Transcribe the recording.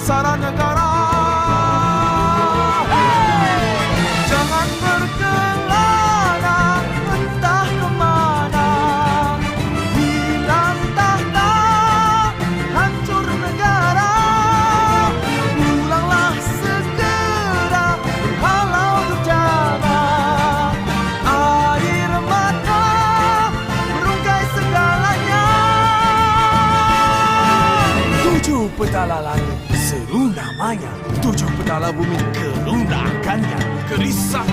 saranagar petala langit, Seru namanya. Tujuh petala bumi, kerundakannya, Kerisah